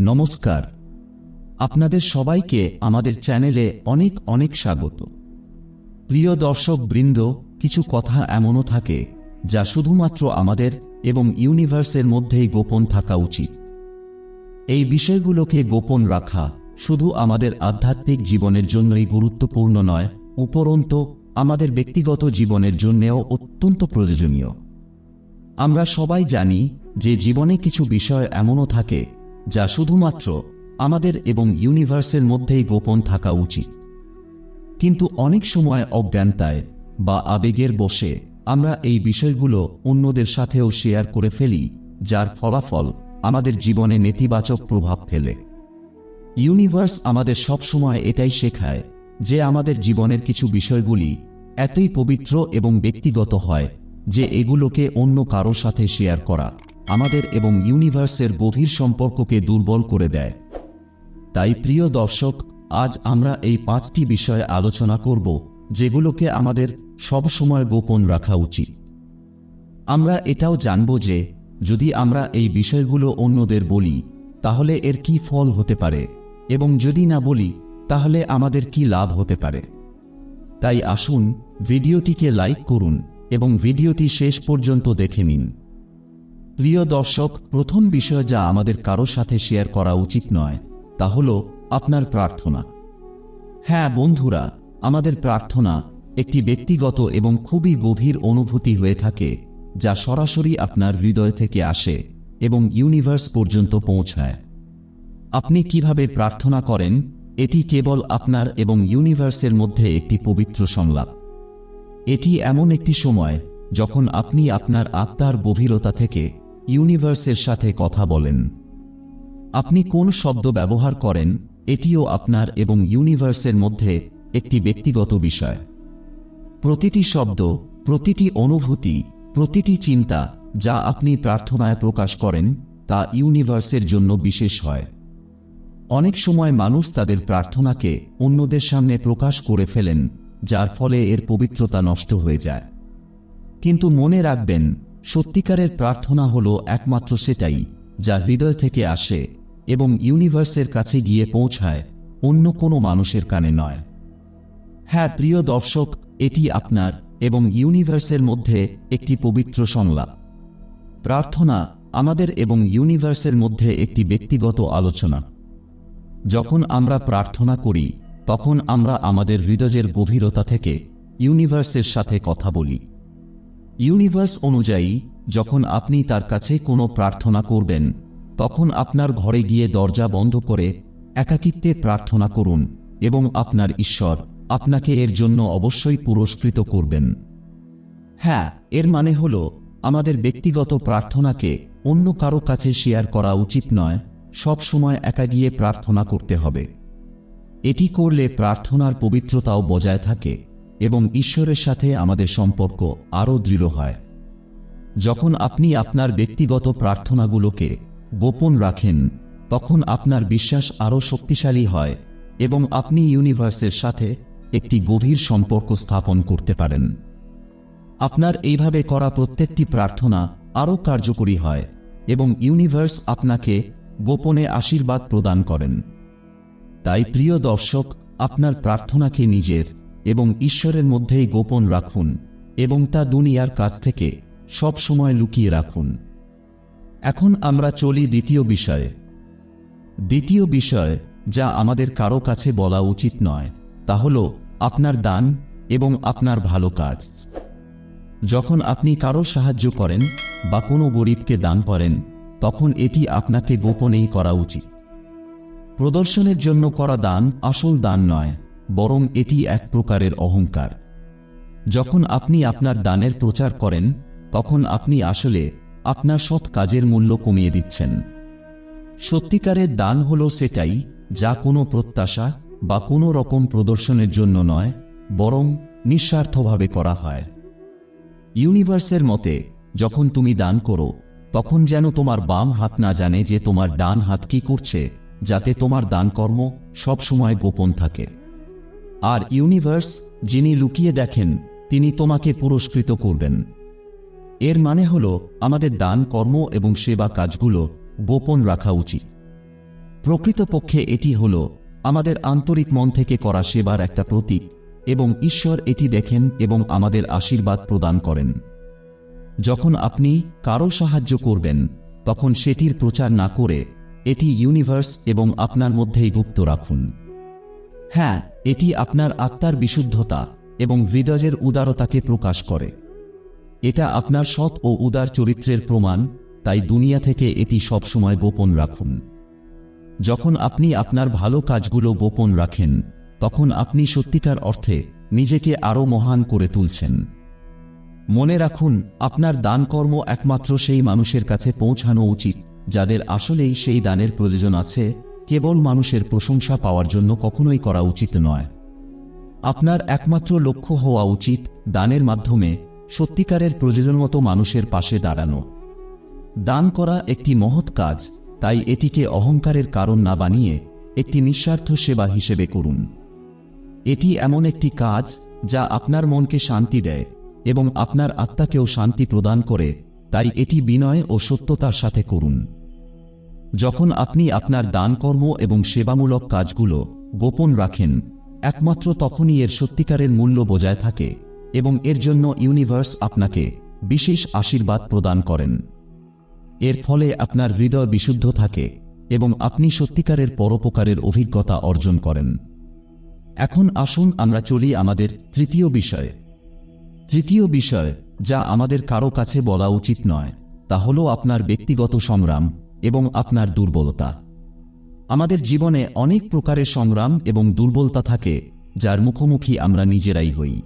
নমস্কার। আপনাদের সবাইকে আমাদের চ্যানেলে অনেক অনেক স্বাগত। প্রিয় দর্শক বৃন্দ কিছু কথা এমনও থাকে যা শুধুমাত্র আমাদের এবং ইউনিভার্সের মধ্যেই গোপন থাকা উচিত। এই বিষয়গুলোকে গোপন রাখা শুধু আমাদের আধ্যাত্মিক জীবনের জন্যই গুরুত্বপূর্ণ নয়, উপরন্ত আমাদের ব্যক্তিগত জীবনের জন্যেও অত্যন্ত প্রয়োজনীয়। আমরা সবাই জানি যে জীবনে কিছু বিষয় এমনও থাকে যা শুধুমাত্র আমাদের এবং ইউনিভার্সের মধ্যেই গোপন থাকা উচিত। কিন্তু অনেক সময় অজ্ঞানতায় বা আবেগের বসে আমরা এই বিষয়গুলো অন্যদের সাথেও শেয়ার করে ফেলি, যার ফলাফল আমাদের জীবনে নেতিবাচক প্রভাব ফেলে। ইউনিভার্স আমাদের সবসময় এটাই শেখায় যে আমাদের জীবনের কিছু বিষয়গুলি এতই পবিত্র এবং ব্যক্তিগত হয় যে এগুলোকে অন্য কারোর সাথে শেয়ার করা। আমাদের এবং ইউনিভার্সের গভীর সম্পর্ককে দুর্বল করে দেয়। তাই প্রিয় দর্শক, আজ আমরা এই পাঁচটি বিষয়ে আলোচনা করব, যেগুলোকে আমাদের সবসময় গোপন রাখা উচিত। আমরা এটাও জানব যে, যদি আমরা এই বিষয়গুলো অন্যদের বলি, তাহলে এর কি ফল হতে পারে? এবং যদি না বলি, তাহলে আমাদের কি লাভ হতে পারে? তাই আসুন, ভিডিওটিকে লাইক করুন এবং ভিডিওটি শেষ পর্যন্ত দেখে নিন। প্রিয় দর্শক, প্রথম বিষয় যা আমাদের কারও সাথে শেয়ার করা উচিত নয়, তা হল আপনার প্রার্থনা। হ্যাঁ বন্ধুরা, আমাদের প্রার্থনা একটি ব্যক্তিগত এবং খুবই গভীর অনুভূতি হয়ে থাকে, যা সরাসরি আপনার হৃদয় থেকে আসে এবং ইউনিভার্স পর্যন্ত পৌঁছায়। আপনি কীভাবে প্রার্থনা করেন, এটি কেবল আপনার এবং ইউনিভার্সের মধ্যে একটি পবিত্র সংলাপ। এটি এমন একটি সময় যখন আপনি আপনার আত্মার গভীরতা থেকে ইউনিভার্সের সাথে কথা বলেন। আপনি কোন শব্দ ব্যবহার করেন, এটিও আপনার এবং ইউনিভার্সের মধ্যে একটি ব্যক্তিগত বিষয়। প্রতিটি শব্দ, প্রতিটি অনুভূতি, প্রতিটি চিন্তা যা আপনি প্রার্থনায় প্রকাশ করেন, তা ইউনিভার্সের জন্য বিশেষ হয়। অনেক সময় মানুষ তাদের প্রার্থনাকে অন্যদের সামনে প্রকাশ করে ফেলেন, যার ফলে এর পবিত্রতা নষ্ট হয়ে যায়। কিন্তু মনে রাখবেন সত্যিকারের প্রার্থনা হল একমাত্র সেটাই, যা হৃদয় থেকে আসে এবং ইউনিভার্সের কাছে গিয়ে পৌঁছায়, অন্য কোনো মানুষের কানে নয়। হ্যাঁ প্রিয় দর্শক, এটি আপনার এবং ইউনিভার্সের মধ্যে একটি পবিত্র সংলাপ। প্রার্থনা আমাদের এবং ইউনিভার্সের মধ্যে একটি ব্যক্তিগত আলোচনা। যখন আমরা প্রার্থনা করি, তখন আমরা আমাদের হৃদয়ের গভীরতা থেকে ইউনিভার্সের সাথে কথা বলি। ইউনিভার্স অনুযায়ী, যখন আপনি তার কাছে কোনো প্রার্থনা করবেন, তখন আপনার ঘরে গিয়ে দরজা বন্ধ করে একাকিত্বে প্রার্থনা করুন এবং আপনার ঈশ্বর আপনাকে এর জন্য অবশ্যই পুরস্কৃত করবেন। হ্যাঁ এর মানে হল, আমাদের ব্যক্তিগত প্রার্থনাকে অন্য কারও কাছে শেয়ার করা উচিত নয়, সব সময় একা গিয়ে প্রার্থনা করতে হবে। এটি করলে প্রার্থনার পবিত্রতাও বজায় থাকে। এবং ঈশ্বরের সাথে আমাদের সম্পর্ক আরও দৃঢ় হয়। যখন আপনি আপনার ব্যক্তিগত প্রার্থনাগুলোকে গোপন রাখেন, তখন আপনার বিশ্বাস আরও শক্তিশালী হয় এবং আপনি ইউনিভার্সের সাথে একটি গভীর সম্পর্ক স্থাপন করতে পারেন। আপনার এইভাবে করা প্রত্যেকটি প্রার্থনা আরও কার্যকরী হয় এবং ইউনিভার্স আপনাকে গোপনে আশীর্বাদ প্রদান করেন। তাই প্রিয় দর্শক, আপনার প্রার্থনাকে নিজের এবং ঈশ্বরের মধ্যেই গোপন রাখুন এবং তা দুনিয়ার কাছ থেকে সব সময় লুকিয়ে রাখুন। এখন আমরা চলি দ্বিতীয় বিষয়ে। দ্বিতীয় বিষয় যা আমাদের কারও কাছে বলা উচিত নয়, তা হল আপনার দান এবং আপনার ভালো কাজ। যখন আপনি কারও সাহায্য করেন বা কোনো গরিবকে দান করেন, তখন এটি আপনাকে গোপনেই করা উচিত। প্রদর্শনের জন্য করা দান আসল দান নয় বরং এটি এক প্রকারের অহংকার। যখন আপনি আপনার দানের প্রচার করেন, তখন আপনি আসলে আপনার সৎ কাজের মূল্য কমিয়ে দিচ্ছেন। সত্যিকারের দান হল সেটাই যা কোনো প্রত্যাশা বা কোনো রকম প্রদর্শনের জন্য নয়, বরং নিঃস্বার্থভাবে করা হয়। ইউনিভার্সের মতে, যখন তুমি দান করো, তখন যেন তোমার বাম হাত না জানে যে তোমার ডান হাত কি করছে, যাতে তোমার দানকর্ম সবসময় গোপন থাকে। আর ইউনিভার্স, যিনি লুকিয়ে দেখেন, তিনি তোমাকে পুরস্কৃত করবেন। এর মানে হল, আমাদের দান, কর্ম এবং সেবা কাজগুলো গোপন রাখা উচিত। প্রকৃতপক্ষে এটি হল, আমাদের আন্তরিক মন থেকে করা সেবার একটা প্রতীক, এবং ঈশ্বর এটি দেখেন এবং আমাদের আশীর্বাদ প্রদান করেন। যখন আপনি কারও সাহায্য করবেন, তখন সেটির প্রচার না করে, এটি ইউনিভার্স এবং আপনার মধ্যেই গুপ্ত রাখুন। হ্যাঁ এটি আপনার আত্মার বিশুদ্ধতা এবং হৃদয়ের উদারতাকে প্রকাশ করে। এটা আপনার সৎ ও উদার চরিত্রের প্রমাণ, তাই দুনিয়া থেকে এটি সবসময় গোপন রাখুন। যখন আপনি আপনার ভালো কাজগুলো গোপন রাখেন, তখন আপনি সত্যিকার অর্থে নিজেকে আরও মহান করে তুলছেন। মনে রাখুন, আপনার দানকর্ম একমাত্র সেই মানুষের কাছে পৌঁছানো উচিত, যাদের আসলেই সেই দানের প্রয়োজন আছে কেবল মানুষের প্রশংসা পাওয়ার জন্য কখনোই করা উচিত নয়। আপনার একমাত্র লক্ষ্য হওয়া উচিত দানের মাধ্যমে সত্যিকারের প্রয়োজনমতো মানুষের পাশে দাঁড়ানো। দান করা একটি মহৎ কাজ, তাই এটিকে অহংকারের কারণ না বানিয়ে একটি নিঃস্বার্থ সেবা হিসেবে করুন। এটি এমন একটি কাজ যা আপনার মনকে শান্তি দেয় এবং আপনার আত্মাকেও শান্তি প্রদান করে, তাই এটি বিনয় ও সত্যতার সাথে করুন। যখন আপনি আপনার দানকর্ম এবং সেবামূলক কাজগুলো গোপন রাখেন, একমাত্র তখনই এর সত্যিকারের মূল্য বজায় থাকে এবং এর জন্য ইউনিভার্স আপনাকে বিশেষ আশীর্বাদ প্রদান করেন। এর ফলে আপনার হৃদয় বিশুদ্ধ থাকে এবং আপনি সত্যিকারের পরোপকারের অভিজ্ঞতা অর্জন করেন। এখন আসুন আমরা চলি আমাদের তৃতীয় বিষয়ে। তৃতীয় বিষয় যা আমাদের কারও কাছে বলা উচিত নয়, তা হল আপনার ব্যক্তিগত সংগ্রাম। এবং আপনার দুর্বলতা। আমাদের জীবনে অনেক প্রকারের সংগ্রাম এবং দুর্বলতা থাকে, যার মুখোমুখি আমরা নিজেরাই হই।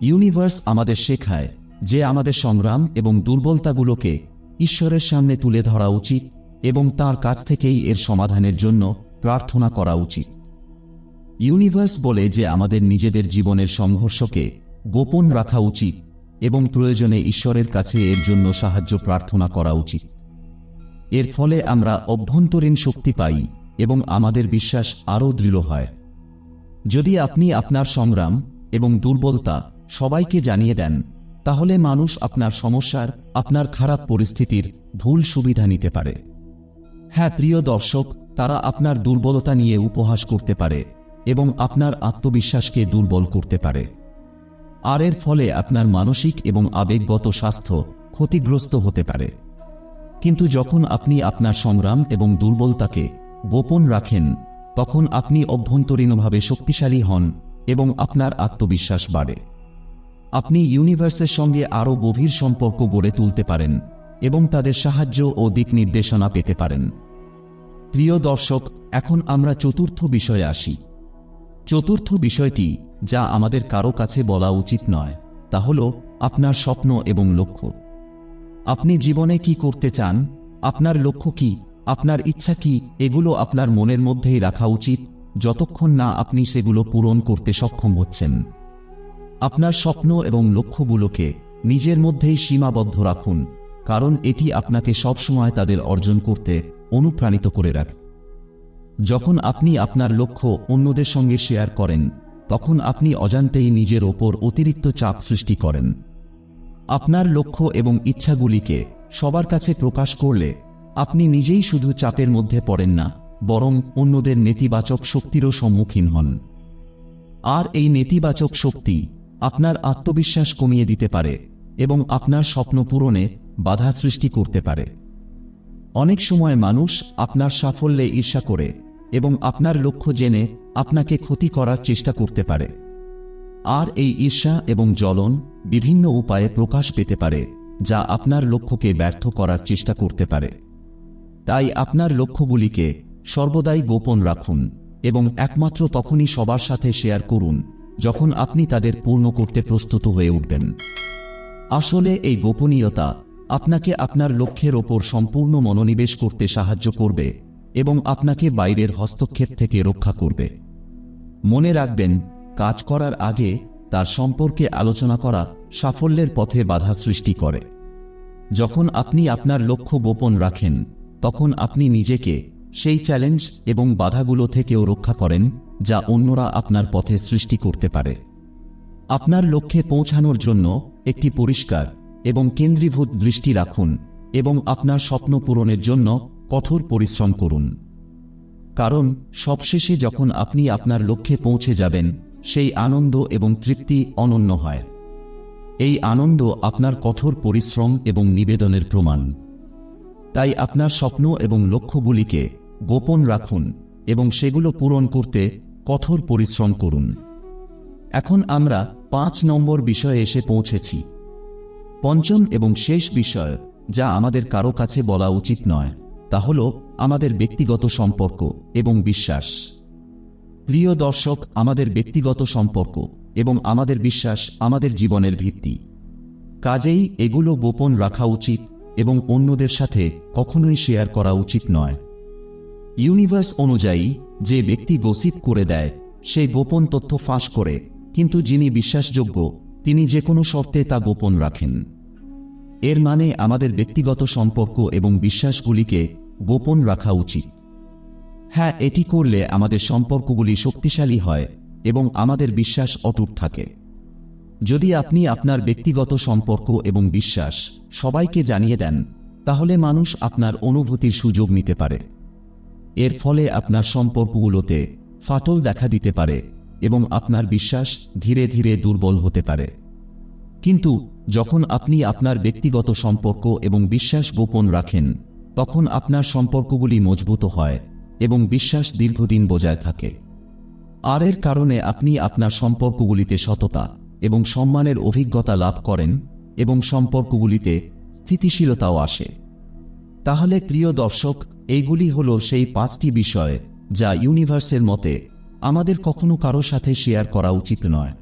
ইউনিভার্স আমাদের শেখায় যে আমাদের সংগ্রাম এবং দুর্বলতাগুলোকে ঈশ্বরের সামনে তুলে ধরা উচিত এবং তার কাছ থেকেই এর সমাধানের জন্য প্রার্থনা করা উচিত। ইউনিভার্স বলে যে আমাদের নিজেদের জীবনের সংঘর্ষকে গোপন রাখা উচিত এবং প্রয়োজনে ঈশ্বরের কাছে এর জন্য সাহায্য প্রার্থনা করা উচিত। এর ফলে আমরা অভ্যন্তরীণ শক্তি পাই এবং আমাদের বিশ্বাস আরও দৃঢ় হয়। যদি আপনি আপনার সংগ্রাম এবং দুর্বলতা সবাইকে জানিয়ে দেন, তাহলে মানুষ আপনার সমস্যার, আপনার খারাপ পরিস্থিতির ভুল সুবিধা নিতে পারে। হ্যাঁ প্রিয় দর্শক, তারা আপনার দুর্বলতা নিয়ে উপহাস করতে পারে এবং আপনার আত্মবিশ্বাসকে দুর্বল করতে পারে। আর এর ফলে আপনার মানসিক এবং আবেগগত স্বাস্থ্য ক্ষতিগ্রস্ত হতে পারে। কিন্তু যখন আপনি আপনার সংগ্রাম এবং দুর্বলতাকে গোপন রাখেন, তখন আপনি অভ্যন্তরীণভাবে শক্তিশালী হন এবং আপনার আত্মবিশ্বাস বাড়ে। আপনি ইউনিভার্সের সঙ্গে আরও গভীর সম্পর্ক গড়ে তুলতে পারেন এবং তাদের সাহায্য ও দিক নির্দেশনা পেতে পারেন। প্রিয় দর্শক, এখন আমরা চতুর্থ বিষয়ে আসি। চতুর্থ বিষয়টি, যা আমাদের কারও কাছে বলা উচিত নয়, তা হল আপনার স্বপ্ন এবং লক্ষ্য। আপনি জীবনে কি করতে চান? আপনার লক্ষ্য কি? আপনার ইচ্ছা কি? এগুলো আপনার মনের মধ্যেই রাখা উচিত। যতক্ষণ না আপনি সেগুলো পূরণ করতে সক্ষম হচ্ছেন। আপনার স্বপ্ন এবং লক্ষ্যগুলোকে নিজের মধ্যেই সীমাবদ্ধ রাখুন, কারণ এটি আপনাকে সবসময় তাদের অর্জন করতে অনুপ্রাণিত করে রাখে। যখন আপনি আপনার লক্ষ্য অন্যদের সঙ্গে শেয়ার করেন, তখন আপনি অজান্তেই নিজের ওপর অতিরিক্ত চাপ সৃষ্টি করেন। আপনার লক্ষ্য এবং ইচ্ছাগুলিকে সবার কাছে প্রকাশ করলে আপনি নিজেই শুধু চাপের মধ্যে পড়েন না, বরং অন্যদের নেতিবাচক শক্তিরও সম্মুখীন হন। আর এই নেতিবাচক শক্তি আপনার আত্মবিশ্বাস কমিয়ে দিতে পারে এবং আপনার স্বপ্ন পূরণে বাধা সৃষ্টি করতে পারে। অনেক সময় মানুষ আপনার সাফল্যে ঈর্ষা করে এবং আপনার লক্ষ্য জেনে আপনাকে ক্ষতি করার চেষ্টা করতে পারে। আর এই ঈর্ষা এবং জ্বলন বিভিন্ন উপায়ে প্রকাশ পেতে পারে, যা আপনার লক্ষ্যকে ব্যর্থ করার চেষ্টা করতে পারে। তাই আপনার লক্ষ্যগুলিকে সর্বদাই গোপন রাখুন এবং একমাত্র তখনই সবার সাথে শেয়ার করুন, যখন আপনি তাদের পূর্ণ করতে প্রস্তুত হয়ে উঠবেন। আসলে এই গোপনীয়তা আপনাকে আপনার লক্ষ্যের ওপর সম্পূর্ণ মনোনিবেশ করতে সাহায্য করবে এবং আপনাকে বাইরের হস্তক্ষেপ থেকে রক্ষা করবে। মনে রাখবেন কাজ করার আগে তার সম্পর্কে আলোচনা করা সাফল্যের পথে বাধা সৃষ্টি করে। যখন আপনি আপনার লক্ষ্য গোপন রাখেন, তখন আপনি নিজেকে সেই চ্যালেঞ্জ এবং বাধাগুলো থেকেও রক্ষা করেন যা অন্যরা আপনার পথে সৃষ্টি করতে পারে। আপনার লক্ষ্যে পৌঁছানোর জন্য একটি পরিষ্কার এবং কেন্দ্রীভূত দৃষ্টি রাখুন এবং আপনার স্বপ্ন পূরণের জন্য কঠোর পরিশ্রম করুন। কারণ সবশেষে যখন আপনি আপনার লক্ষ্যে পৌঁছে যাবেন সেই আনন্দ এবং তৃপ্তি অনন্য হয়। এই আনন্দ আপনার কঠোর পরিশ্রম এবং নিবেদনের প্রমাণ। তাই আপনার স্বপ্ন এবং লক্ষ্যগুলিকে গোপন রাখুন এবং সেগুলো পূরণ করতে কঠোর পরিশ্রম করুন। এখন আমরা পাঁচ নম্বর বিষয়ে এসে পৌঁছেছি। পঞ্চম এবং শেষ বিষয় যা আমাদের কারও কাছে বলা উচিত নয়, তা হল আমাদের ব্যক্তিগত সম্পর্ক এবং বিশ্বাস। প্রিয় দর্শক, আমাদের ব্যক্তিগত সম্পর্ক এবং আমাদের বিশ্বাস আমাদের জীবনের ভিত্তি। কাজেই এগুলো গোপন রাখা উচিত এবং অন্যদের সাথে কখনোই শেয়ার করা উচিত নয়। ইউনিভার্স অনুযায়ী, যে ব্যক্তি গসিপ করে দেয়, সে গোপন তথ্য ফাঁস করে, কিন্তু যিনি বিশ্বাসযোগ্য, তিনি যে কোনো শর্তে তা গোপন রাখেন। এর মানে আমাদের ব্যক্তিগত সম্পর্ক এবং বিশ্বাসগুলিকে গোপন রাখা উচিত। হ্যাঁ এটি করলে আমাদের সম্পর্কগুলি শক্তিশালী হয় এবং আমাদের বিশ্বাস অটুট থাকে। যদি আপনি আপনার ব্যক্তিগত সম্পর্ক এবং বিশ্বাস সবাইকে জানিয়ে দেন, তাহলে মানুষ আপনার অনুভূতির সুযোগ নিতে পারে। এর ফলে আপনার সম্পর্কগুলোতে ফাটল দেখা দিতে পারে এবং আপনার বিশ্বাস ধীরে ধীরে দুর্বল হতে পারে। কিন্তু যখন আপনি আপনার ব্যক্তিগত সম্পর্ক এবং বিশ্বাস গোপন রাখেন, তখন আপনার সম্পর্কগুলি মজবুত হয় এবং বিশ্বাস দীর্ঘদিন বজায় থাকে। আর এর কারণে আপনি আপনার সম্পর্কগুলিতে সততা এবং সম্মানের অভিজ্ঞতা লাভ করেন এবং সম্পর্কগুলিতে স্থিতিশীলতাও আসে। তাহলে প্রিয় দর্শক, এইগুলি হল সেই পাঁচটি বিষয় যা ইউনিভার্সের মতে আমাদের কখনো কারও সাথে শেয়ার করা উচিত নয়।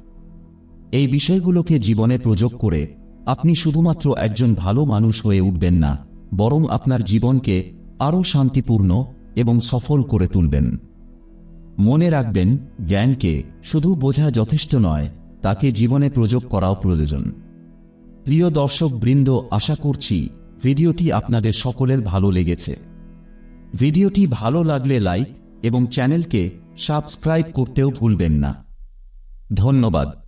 এই বিষয়গুলোকে জীবনে প্রযোগ করে আপনি শুধুমাত্র একজন ভালো মানুষ হয়ে উঠবেন না, বরং আপনার জীবনকে আরও শান্তিপূর্ণ এবং সফল করে তুলবেন। মনে রাখবেন, জ্ঞানকে শুধু বোঝা যথেষ্ট নয়, তাকে জীবনে প্রযোগ করাও প্রয়োজন। প্রিয় দর্শক বৃন্দ, আশা করছি ভিডিওটি আপনাদের সকলের ভালো লেগেছে। ভিডিওটি ভালো লাগলে লাইক এবং চ্যানেলকে সাবস্ক্রাইব করতেও ভুলবেন না। ধন্যবাদ।